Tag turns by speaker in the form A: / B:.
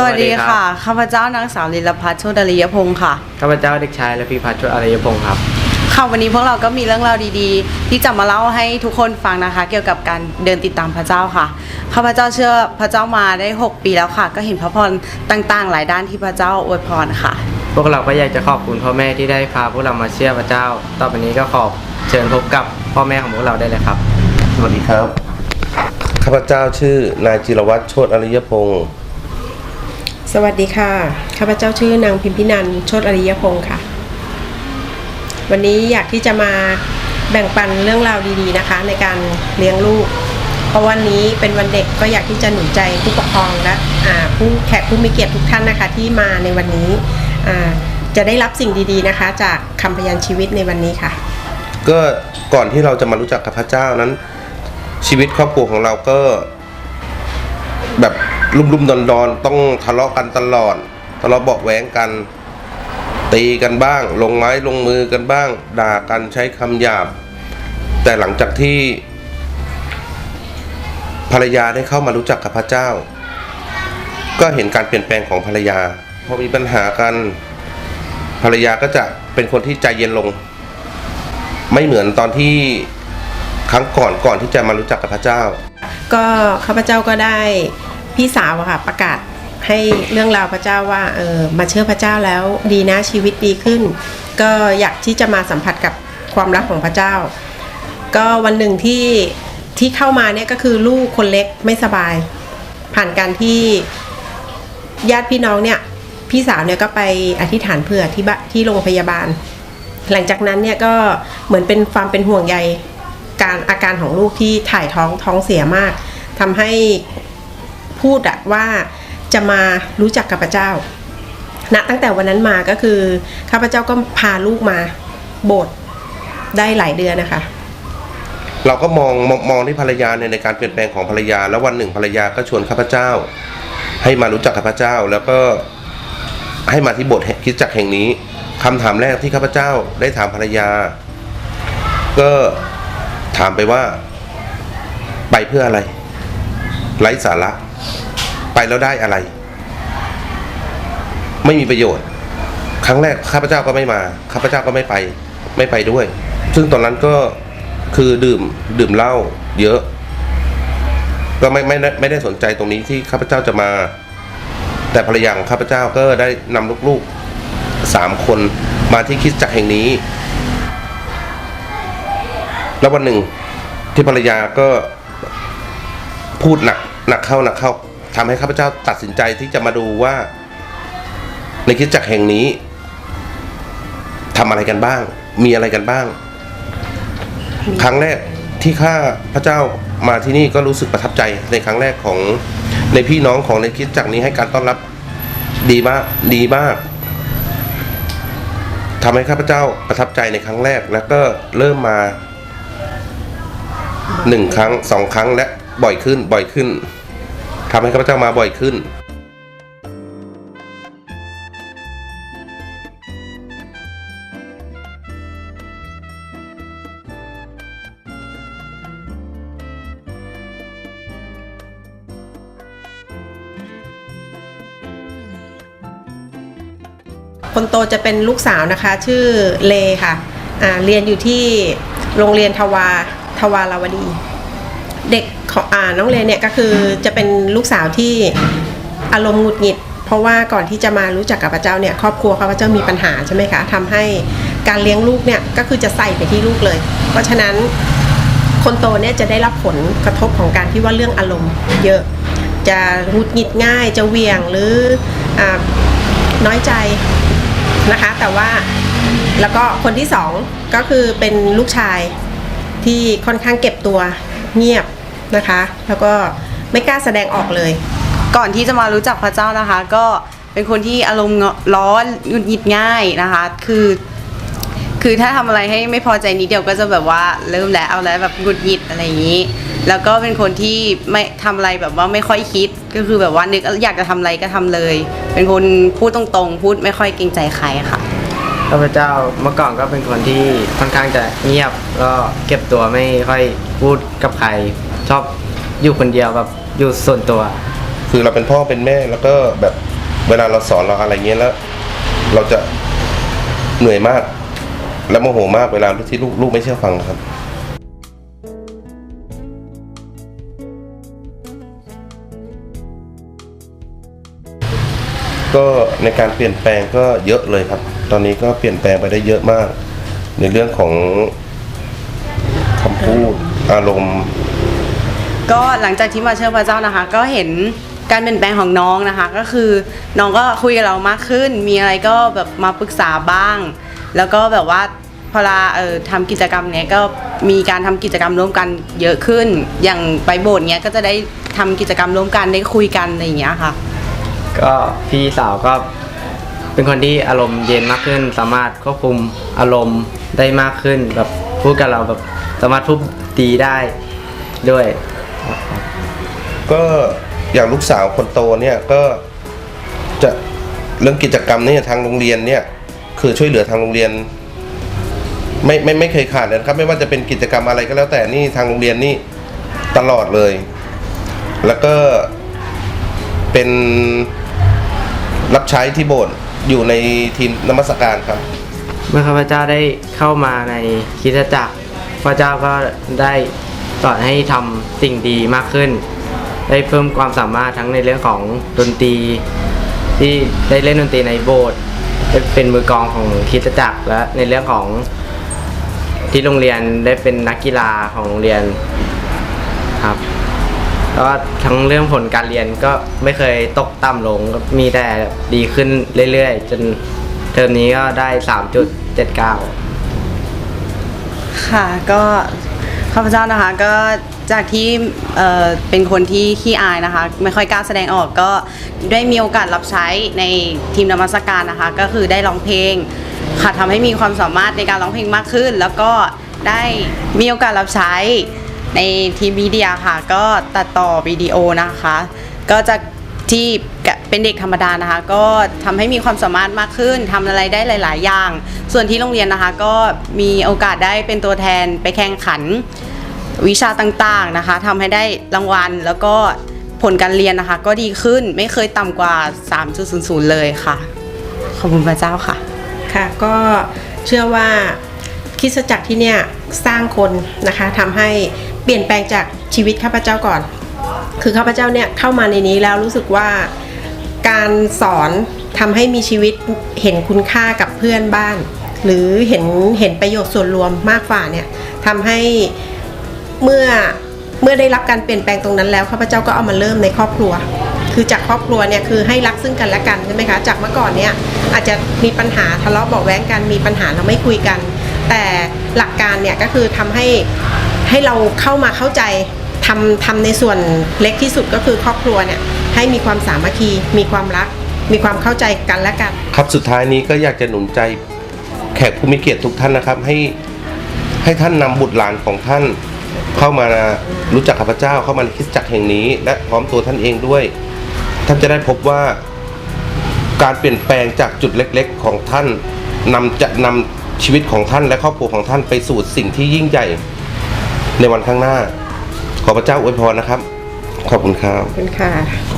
A: สวัสดีค่ะ ข้าพเจ้านางสาวลิลพัฒน์โชดริยพงศ์ค่ะ
B: ข้าพเจ้าเด็กชายและพิพัฒน์ชวดอารยพงศ์ครับ
A: ค่ะวันนี้พวกเราก็มีเรื่องราวดีๆ ที่จะมาเล่าให้ทุกคนฟังนะคะ เกี่ยวกับการเดินติดตามพระเจ้าค่ะ ข้าพเจ้าเชื่อพระเจ้ามาได้ 6 ปีแล้วค่ะ ก็เห็นพระพรต่างๆ หลายด้านที่พระเจ้าอวยพรค่ะ
B: พวกเราก็อยากจะขอบคุณพ่อแม่ที่ได้พาพวกเรามาเชื่อพระเจ้า ต่อไปนี้ก็ขอเชิญพบกับพ่อแม่ของพวกเราได้เลยครับ
C: สวัสดีครับ ข้าพเจ้าชื่อนายจิรวัตรโชตอริยพงศ์
D: สวัสดีค่ะ ข้าพเจ้าชื่อนางพิมพินันโชตอริยพงศ์ค่ะ วันนี้อยากที่จะมาแบ่งปันเรื่องราวดีๆนะคะ ในการเลี้ยงลูก เพราะวันนี้เป็นวันเด็กก็อยากที่จะหนุนใจผู้ปกครองและผู้แขกผู้มีเกียรติทุกท่านนะคะ ที่มาในวันนี้จะได้รับสิ่งดีๆนะคะ จากคำพยานชีวิตในวันนี้ค่ะ
C: ก็ก่อนที่เราจะมารู้จักกับพระเจ้านั้น ชีวิตครอบครัวของเราก็แบบ ลุ่มๆดอนๆต้องทะเลาะกันตลอด ทะเลาะเบาะแว้งกัน ตีกันบ้าง ลงไม้ลงมือกันบ้าง ด่ากันใช้คำหยาบ แต่หลังจากที่ภรรยาได้เข้ามารู้จักกับพระเจ้า ก็เห็นการเปลี่ยนแปลงของภรรยา พอมีปัญหากัน ภรรยาก็จะเป็นคนที่ใจเย็นลง ไม่เหมือนตอนที่ครั้งก่อนก่อนที่จะมารู้จักกับพระเจ้า
D: ก็ข้าพเจ้าก็ได้ พี่สาวอะค่ะประกาศให้เรื่องราวพระเจ้าว่าเออมาเชื่อพระเจ้าแล้วดีนะชีวิตดีขึ้น ก็อยากที่จะมาสัมผัสกับความรักของพระเจ้า ก็วันหนึ่งที่ที่เข้ามาเนี่ยก็คือลูกคนเล็กไม่สบาย ผ่านการที่ญาติพี่น้องเนี่ยพี่สาวเนี่ยก็ไปอธิษฐานเผื่อที่บที่โรงพยาบาล หลังจากนั้นเนี่ยก็เหมือนเป็นความเป็นห่วงใยการอาการของลูกที่ถ่ายท้องท้องเสียมากทำให้ พูดอะว่าจะมารู้จักกับพระเจ้าณตั้งแต่วันนั้นมาก็คือข้าพเจ้าก็พาลูกมาโบสถ์ได้หลายเดือนนะคะ
C: เราก็มองมองมองที่ภรรยาในในการเปลี่ยนแปลงของภรรยา แล้ววันหนึ่งภรรยาก็ชวนข้าพเจ้า ให้มารู้จักกับพระเจ้า แล้วก็ให้มาที่โบสถ์คริดจักรแห่งนี้คำถามแรกที่ข้าพเจ้าได้ถามภรรยา ก็ถามไปว่า ไปเพื่ออะไร ไร้สาระ ไปแล้วได้อะไร ไม่มีประโยชน์ ครั้งแรกข้าพเจ้าก็ไม่มาข้าพเจ้าก็ไม่ไป ไม่ไปด้วย ซึ่งตอนนั้นก็คือดื่มดื่มเหล้าเยอะ ก็ไม่ไม่ได้ไม่ได้สนใจตรงนี้ที่ข้าพเจ้าจะมา แต่ภรรยาของข้าพเจ้าก็ได้นำลูกๆสามคนมาที่คิดจักรแห่งนี้ แล้ววันหนึ่งที่ภรรยาก็พูดหนัก หนักเข้าหนักเข้าทำให้ข้าพเจ้าตัดสินใจที่จะมาดูว่า ในคิดจักรแห่งนี้ทำอะไรกันบ้าง มีอะไรกันบ้าง ครั้งแรกที่ข้าพระเจ้ามาที่นี่ก็รู้สึกประทับใจในครั้งแรกของในพี่น้องของในคิดจักรนี้ให้การต้อนรับดีมากดีมากทำให้ข้าพเจ้าประทับใจในครั้งแรกแล้วก็เริ่มมาหนึ่งครั้งสองครั้งและบ่อยขึ้นบ่อยขึ้น ทำให้ข้าพเจ้ามาบ่อยขึ้น
D: คนโตจะเป็นลูกสาวนะคะ ชื่อเลค่ะอ่าเรียนอยู่ที่โรงเรียนทวาทวาราวดี เด็กของอ่าน้องเลเนี่ยก็คือจะเป็นลูกสาวที่อารมณ์หงุดหงิด เพราะว่าก่อนที่จะมารู้จักกับพระเจ้าเนี่ยครอบครัวข้าพเจ้ามีปัญหาใช่ไหมคะทำให้การเลี้ยงลูกเนี่ยก็คือจะใส่ไปที่ลูกเลย เพราะฉะนั้นคนโตเนี่ยจะได้รับผลกระทบของการที่ว่าเรื่องอารมณ์เยอะจะหงุดหงิดง่ายจะเหวี่ยงหรืออน้อยใจนะคะ แต่ว่าแล้วก็คนที่สองก็คือเป็นลูกชายที่ค่อนข้างเก็บตัวเงียบ นะคะ แล้วก็ไม่กล้าแสดงออกเลย
A: ก่อนที่จะมารู้จักพระเจ้านะคะ ก็เป็นคนที่อารมณ์ร้อนหงุดหงิดง่ายนะคะ คือ คือถ้าทำอะไรให้ไม่พอใจนิดเดียวก็จะแบบว่าเริ่มแล้วเอาแล้วแบบหงุดหงิดอะไรอย่างนี้ แล้วก็เป็นคนที่ไม่ทำอะไรแบบว่าไม่ค่อยคิด ก็คือแบบว่านึกอยากจะทำอะไรก็ทำเลย เป็นคนพูดตรงๆ พูดไม่ค่อยเกรงใจใครค่ะ
B: ข้าพเจ้าเมื่อก่อนก็เป็นคนที่ค่อนข้างจะเงียบก็เก็บตัวไม่ค่อยพูดกับใคร ชอบอยู่คนเดียวแบบอยู่ส่วนตัว
C: คือเราเป็นพ่อเป็นแม่แล้วก็แบบเวลาเราสอนเราอะไรเงี้ยแล้ว เราจะเหนื่อยมาก และโมโหมากเวลาที่ลูกลูกไม่เชื่อฟังครับ ก็ในการเปลี่ยนแปลงก็เยอะเลยครับ ตอนนี้ก็เปลี่ยนแปลงไปได้เยอะมาก ในเรื่องของคำพูดอารมณ์
A: ก็หลังจากที่มาเชื่อพระเจ้านะคะ ก็เห็นการเปลี่ยนแปลงของน้องนะคะ ก็คือน้องก็คุยกับเรามากขึ้น มีอะไรก็แบบมาปรึกษาบ้าง แล้วก็แบบว่าพอเวลาเออทำกิจกรรมเนี้ยก็มีการทำกิจกรรมร่วมกันเยอะขึ้น อย่างไปโบสถ์เนี้ยก็จะได้ทำกิจกรรมร่วมกันได้คุยกันอะไรอย่างเงี้ยค่ะ
B: ก็พี่สาวก็เป็นคนที่อารมณ์เย็นมากขึ้น สามารถควบคุมอารมณ์ได้มากขึ้นแบบพูดกับเราแบบสามารถพูดดีได้ด้วย
C: ก็อย่างลูกสาวคนโตเนี่ยก็จะเรื่องกิจกรรมเนี่ยทางโรงเรียนเนี่ยคือช่วยเหลือทางโรงเรียน ไม่ไม่ไม่เคยขาดเลยครับ ไม่ว่าจะเป็นกิจกรรมอะไรก็แล้วแต่นี่ทางโรงเรียนนี่ตลอดเลย แล้วก็เป็นรับใช้ที่โบสถ์อยู่ในทีมนมัสการครับ
B: เมื่อข้าพเจ้าได้เข้ามาในคริสตจักรพระเจ้าก็ได้ สอนให้ทำสิ่งดีมากขึ้น ได้เพิ่มความสามารถทั้งในเรื่องของดนตรี ที่ได้เล่นดนตรีในโบสถ์เป็นมือกองของคริสตจักรและในเรื่องของที่โรงเรียนได้เป็นนักกีฬาของโรงเรียนครับแล้วก็ทั้งเรื่องผลการเรียนก็ไม่เคยตกต่ำลงมีแต่ดีขึ้นเรื่อยๆ จนเทอมนี้ก็ได้ 3.79
A: ค่ะก็ ข้าพเจ้านะคะก็จากที่เอ่อเป็นคนที่ขี้อายนะคะ ไม่ค่อยกล้าแสดงออกก็ได้มีโอกาสรับใช้ในทีมนมัสการนะคะ ก็คือได้ร้องเพลงค่ะทำให้มีความสามารถในการร้องเพลงมากขึ้น แล้วก็ได้มีโอกาสรับใช้ในทีมมีเดียค่ะ ก็ตัดต่อวิดีโอนะคะ ก็จะที่เป็นเด็กธรรมดานะคะ ก็ทำให้มีความสามารถมากขึ้นทำอะไรได้หลาย ๆ อย่าง ส่วนที่โรงเรียนนะคะ ก็มีโอกาสได้เป็นตัวแทนไปแข่งขัน วิชาต่างๆนะคะทำให้ได้รางวัลแล้วก็ผลการเรียนนะคะ ก็ดีขึ้นไม่เคยต่ำกว่า 3.00 เลยค่ะ ขอบคุณพระเจ้าค่ะ
D: ค่ะ ก็เชื่อว่าคิดจักรที่เนี่ยสร้างคนนะคะทำให้เปลี่ยนแปลงจากชีวิตข้าพเจ้าก่อน คือข้าพเจ้าเนี่ยเข้ามาในนี้แล้วรู้สึกว่าการสอนทำให้มีชีวิตเห็นคุณค่ากับเพื่อนบ้าน หรือเห็นเห็นประโยชน์ส่วนรวมมากกว่าเนี่ยทำให้ เมื่อเมื่อได้รับการเปลี่ยนแปลงตรงนั้นแล้วข้าพเจ้าก็เอามาเริ่มในครอบครัว คือจากครอบครัวเนี่ยคือให้รักซึ่งกันและกันใช่ไหมคะจากเมื่อก่อนเนี่ยอาจจะมีปัญหาทะเลาะเบาะแว้งกันมีปัญหาเราไม่คุยกัน แต่หลักการเนี่ยก็คือทำให้ให้เราเข้ามาเข้าใจทำทำในส่วนเล็กที่สุดก็คือครอบครัวเนี่ยให้มีความสามัคคีมีความรัก มีความเข้าใจกันและกัน
C: ครับสุดท้ายนี้ก็อยากจะหนุนใจแขกผู้มีเกียรติทุกท่านนะครับ ให้ให้ท่านนำบุตรหลานของท่าน เข้ามารู้จักข้าพเจ้าเข้ามาในคริสตจักรแห่งนี้ และพร้อมตัวท่านเองด้วย ท่านจะได้พบว่าการเปลี่ยนแปลงจากจุดเล็กๆ ของท่านนำจะนำชีวิตของท่านและครอบครัวของท่านไปสู่สิ่งที่ยิ่งใหญ่ในวันข้างหน้า ขอพระเจ้าอวยพรนะครับ ขอบคุณครับ
D: ขอบคุณค่ะ